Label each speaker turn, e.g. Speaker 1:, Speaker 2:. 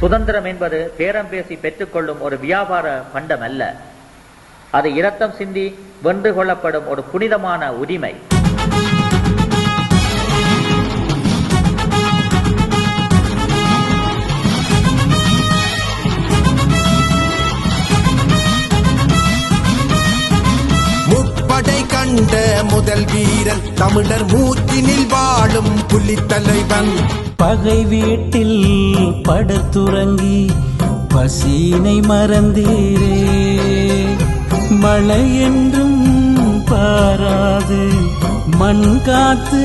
Speaker 1: சுதந்திரம் என்பது பேரம் பேசி பெற்றுக்கொள்ளும் ஒரு வியாபார பண்டம் அல்ல அது இரத்தம் சிந்தி வென்று கொள்ளப்படும் ஒரு புனிதமான உரிமை.
Speaker 2: முப்படை கண்ட முதல் வீரன் தமிழர் மூச்சினில் வாழும் புலித்தலைவன்.
Speaker 3: பகை வீட்டில் படுத்துறங்கி பசீனை மறந்தீரே. மழை என்றும் பாராது மண் காத்து